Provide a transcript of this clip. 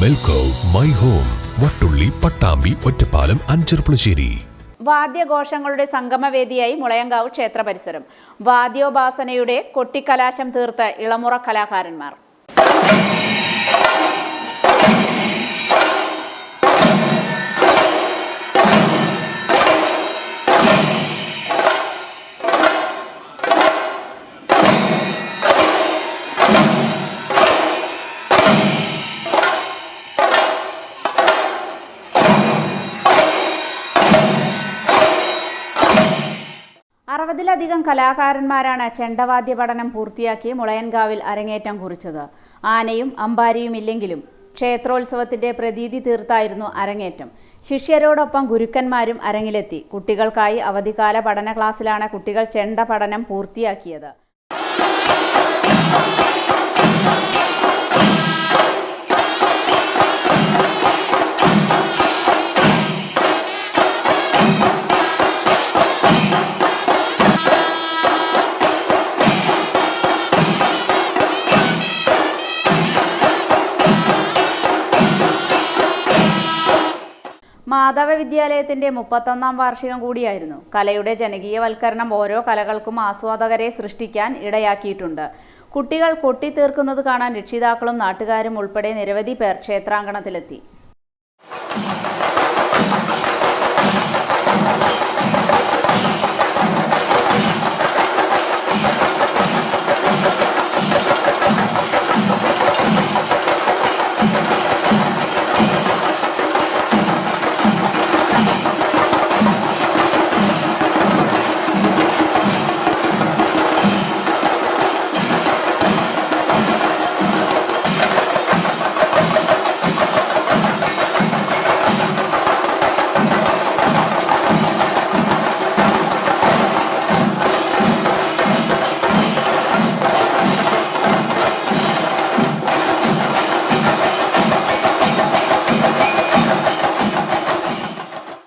Melco my home Vattulli Pattambi Ottapalam Ancharpulassery വാദ്യഘോഷങ്ങളുടെ സംഗമവേദിയായി മുളയങ്കാവ് ക്ഷേത്ര പരിസരം വാദ്യോപാസനയുടെ കൊട്ടിക്കലാശം തീർത്ത് ഇളമുറ കലാകാരന്മാർ. അറുപതിലധികം കലാകാരന്മാരാണ് ചെണ്ടവാദ്യ പഠനം പൂർത്തിയാക്കി മുളയൻകാവിൽ അരങ്ങേറ്റം കുറിച്ചത്. ആനയും അമ്പാരിയും ഇല്ലെങ്കിലും ക്ഷേത്രോത്സവത്തിന്റെ പ്രതീതി തീർത്തായിരുന്നു അരങ്ങേറ്റം. ശിഷ്യരോടൊപ്പം ഗുരുക്കന്മാരും അരങ്ങിലെത്തി. കുട്ടികൾക്കായി അവധിക്കാല പഠന ക്ലാസ്സിലാണ് കുട്ടികൾ ചെണ്ട പഠനം പൂർത്തിയാക്കിയത്. മാധവ വിദ്യാലയത്തിന്റെ മുപ്പത്തൊന്നാം വാർഷികം കൂടിയായിരുന്നു. കലയുടെ ജനകീയവൽക്കരണം ഓരോ കലകൾക്കും ആസ്വാദകരെ സൃഷ്ടിക്കാൻ ഇടയാക്കിയിട്ടുണ്ട്. കുട്ടികൾ കൊട്ടിത്തീർക്കുന്നത് കാണാൻ രക്ഷിതാക്കളും നാട്ടുകാരും ഉൾപ്പെടെ നിരവധി പേർ ക്ഷേത്രാങ്കണത്തിലെത്തി.